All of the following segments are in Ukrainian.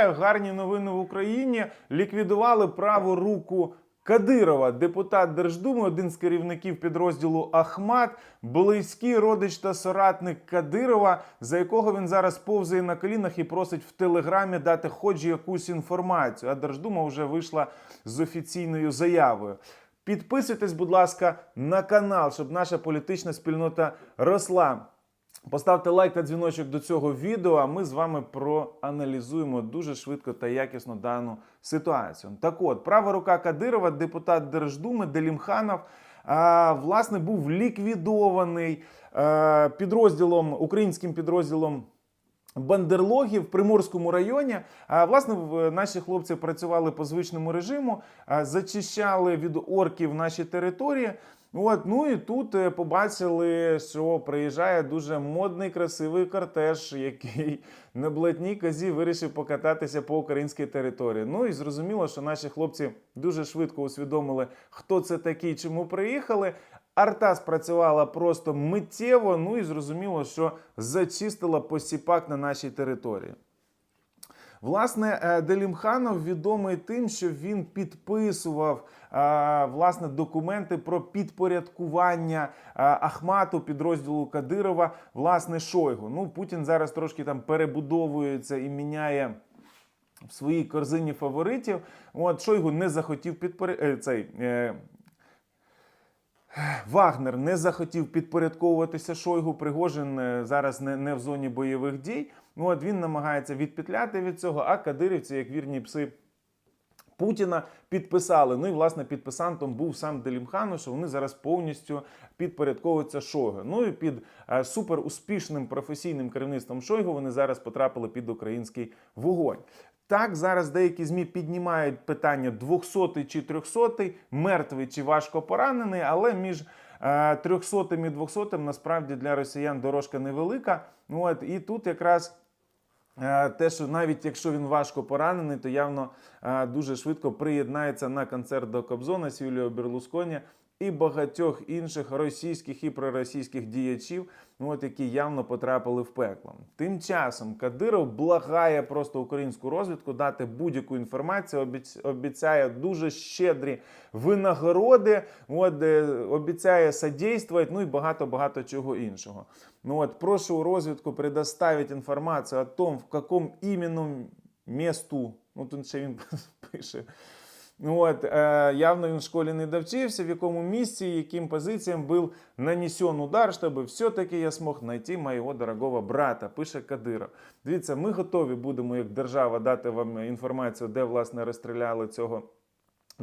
Гарні новини в Україні ліквідували праву руку Кадирова, депутат Держдуми, один з керівників підрозділу Ахмат, близький родич та соратник Кадирова, за якого він зараз повзає на колінах і просить в телеграмі дати хоч якусь інформацію. А Держдума вже вийшла з офіційною заявою. Підписуйтесь, будь ласка, на канал, щоб наша політична спільнота росла. Поставте лайк та дзвіночок до цього відео, а ми з вами проаналізуємо дуже швидко та якісно дану ситуацію. Так от, права рука Кадирова, депутат Держдуми Делімханов, а, власне, був ліквідований е, підрозділом, українським підрозділом. Бандерлогів в Приморському районі. А власне наші хлопці працювали по звичному режиму, зачищали від орків наші території. От, ну і тут е, побачили, що приїжджає дуже модний, красивий кортеж, який на блатній козі вирішив покататися по українській території. Ну і зрозуміло, що наші хлопці дуже швидко усвідомили, хто це такий, чому приїхали. Арта спрацювала просто миттєво, ну і зрозуміло, що зачистила посіпак на нашій території. Власне, е, Делімханов відомий тим, що він підписував е, власне документи про підпорядкування е, Ахмату підрозділу Кадирова, власне Шойгу. Ну, Путін зараз трошки там перебудовується і міняє. В своїй корзині фаворитів. От Шойгу не захотів підпорядкувати цей. Е, Вагнер не захотів підпорядковуватися Шойгу. Пригожин зараз не, не в зоні бойових дій. Ну, от він намагається відпетляти від цього, а кадирівці, як вірні пси. Путіна підписали. Ну і власне підписантом був сам Делімхану, що вони зараз повністю підпорядковуються Шойгу. Ну і під е, суперуспішним професійним керівництвом Шойгу вони зараз потрапили під український вогонь. Так, зараз деякі ЗМІ піднімають питання 200 чи 300, мертвий чи важко поранений, але між е, 300 і 200 насправді для росіян дорожка невелика. Ну, От, і тут якраз Е, те, що навіть якщо він важко поранений, то явно е, дуже швидко приєднається на концерт до Кобзона Сюліо Берлусконі і багатьох інших російських і проросійських діячів, ну, от, які явно потрапили в пекло. Тим часом Кадиров благає просто українську розвідку дати будь-яку інформацію, обіц- обіцяє дуже щедрі винагороди, от, е, обіцяє содействувати, ну і багато-багато чого іншого. Ну от, прошу розвідку предоставить інформацію о том, в якому іменно месту, ну тут ще він пише. Ну От, е, явно він в школі не довчився, в якому місці, яким позиціям був нанесен удар, щоб все-таки я смог знайти моєго дорогого брата, пише Кадиров. Дивіться, ми готові будемо, як держава, дати вам інформацію, де власне розстріляли цього.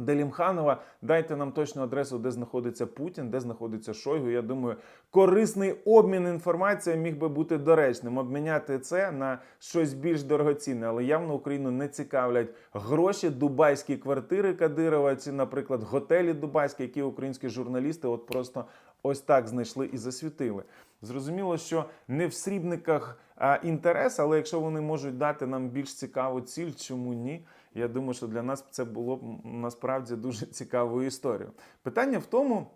Делімханова, дайте нам точну адресу, де знаходиться Путін, де знаходиться Шойгу. Я думаю, корисний обмін інформацією міг би бути доречним. Обміняти це на щось більш дорогоцінне, але явно Україну не цікавлять гроші, дубайські квартири Кадирова, чи, наприклад, готелі дубайські, які українські журналісти от просто ось так знайшли і засвітили. Зрозуміло, що не в срібниках а, інтерес, але якщо вони можуть дати нам більш цікаву ціль, чому ні? Я думаю, що для нас це було б насправді дуже цікавою історією. Питання в тому,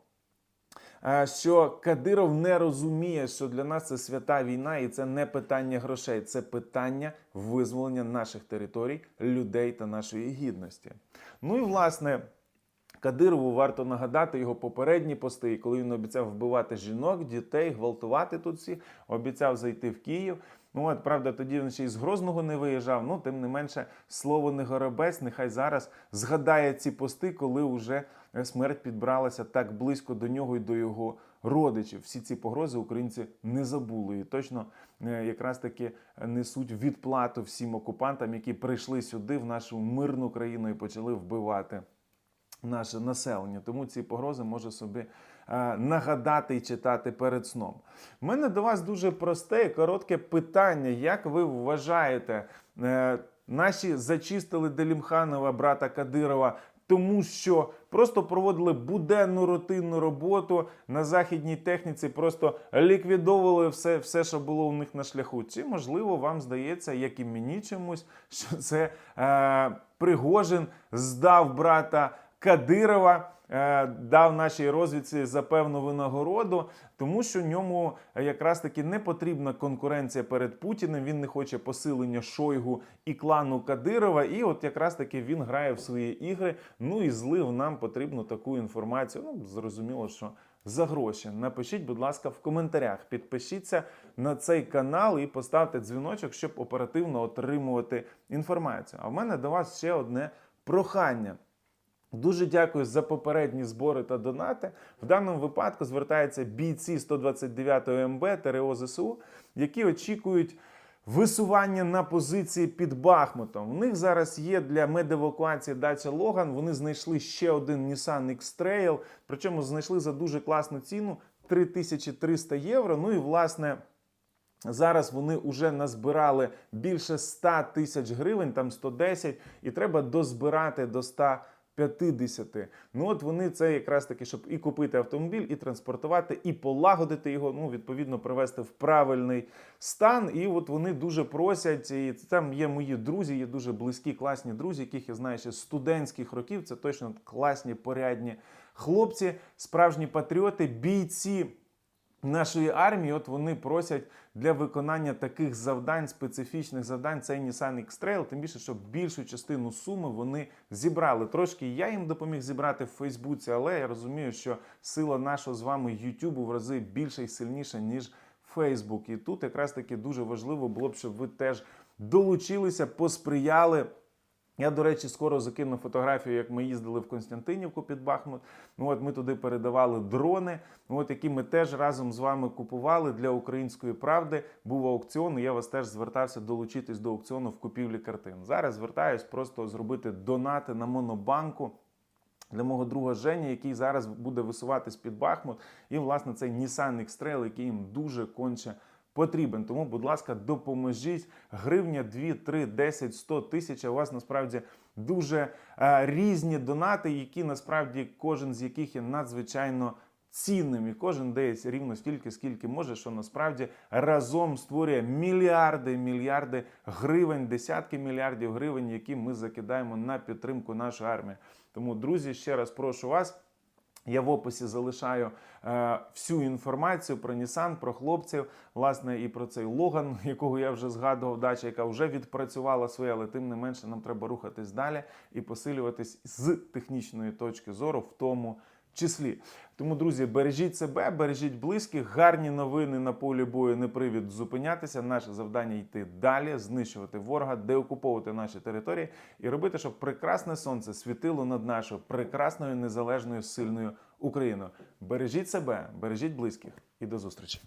що Кадиров не розуміє, що для нас це свята війна, і це не питання грошей, це питання визволення наших територій, людей та нашої гідності. Ну і власне. Кадирову варто нагадати його попередні пости, коли він обіцяв вбивати жінок, дітей, гвалтувати тут всіх, обіцяв зайти в Київ. Ну от правда, тоді він ще й з Грозного не виїжджав. Ну тим не менше, слово не горобець. Нехай зараз згадає ці пости, коли вже смерть підбралася так близько до нього і до його родичів. Всі ці погрози українці не забули і точно е, якраз таки несуть відплату всім окупантам, які прийшли сюди в нашу мирну країну і почали вбивати наше населення. Тому ці погрози може собі е, нагадати і читати перед сном. У мене до вас дуже просте і коротке питання. Як ви вважаєте, е, наші зачистили Делімханова, брата Кадирова? Тому що просто проводили буденну рутинну роботу на західній техніці, просто ліквідовували все, все, що було у них на шляху. Чи можливо вам здається, як і мені чомусь, що це е, Пригожин здав брата Кадирова е, дав нашій розвідці за певну винагороду, тому що ньому якраз таки не потрібна конкуренція перед Путіним. Він не хоче посилення Шойгу і клану Кадирова. І от якраз таки він грає в свої ігри. Ну і злив нам потрібну таку інформацію. Ну зрозуміло, що за гроші. Напишіть, будь ласка, в коментарях. Підпишіться на цей канал і поставте дзвіночок, щоб оперативно отримувати інформацію. А в мене до вас ще одне прохання. Дуже дякую за попередні збори та донати. В даному випадку звертаються бійці 129 МБ ТРО ЗСУ, які очікують висування на позиції під Бахмутом. У них зараз є для медевакуації дача Логан. Вони знайшли ще один Nissan X-Trail, причому знайшли за дуже класну ціну 3300 євро. Ну і власне. Зараз вони вже назбирали більше 100 тисяч гривень, там 110, і треба дозбирати до 150. Ну от вони це якраз таки, щоб і купити автомобіль, і транспортувати, і полагодити його, ну відповідно привести в правильний стан. І от вони дуже просять. І там є мої друзі, є дуже близькі, класні друзі, яких я знаю ще з студентських років. Це точно класні, порядні хлопці, справжні патріоти, бійці нашої армії, от вони просять для виконання таких завдань, специфічних завдань, цей Nissan X-Trail, тим більше, що більшу частину суми вони зібрали. Трошки я їм допоміг зібрати в Фейсбуці, але я розумію, що сила нашого з вами Ютубу в рази більша і сильніша, ніж Фейсбук. І тут якраз таки дуже важливо було б, щоб ви теж долучилися, посприяли. Я, до речі, скоро закину фотографію, як ми їздили в Константинівку під Бахмут. Ну, от ми туди передавали дрони, ну, от які ми теж разом з вами купували для української правди. Був аукціон. і Я вас теж звертався долучитись до аукціону в купівлі картин. Зараз звертаюсь просто зробити донати на монобанку. Для мого друга Жені, який зараз буде висуватись під Бахмут, і власне цей Nissan X-Trail, який їм дуже конче потрібен. Тому, будь ласка, допоможіть. Гривня 2, 3, 10, 100 тисяч. У вас насправді дуже е, різні донати, які насправді кожен з яких є надзвичайно. Цінним і кожен десь рівно стільки, скільки може, що насправді разом створює мільярди, мільярди гривень, десятки мільярдів гривень, які ми закидаємо на підтримку нашої армії. Тому, друзі, ще раз прошу вас. Я в описі залишаю е, всю інформацію про Нісан, про хлопців, власне, і про цей Логан, якого я вже згадував, дача, яка вже відпрацювала своє, але тим не менше нам треба рухатись далі і посилюватись з технічної точки зору, в тому числі. Тому, друзі, бережіть себе, бережіть близьких, гарні новини на полі бою не привід зупинятися. Наше завдання йти далі, знищувати ворога, деокуповувати наші території і робити, щоб прекрасне сонце світило над нашою прекрасною незалежною сильною Україною. Бережіть себе, бережіть близьких і до зустрічі.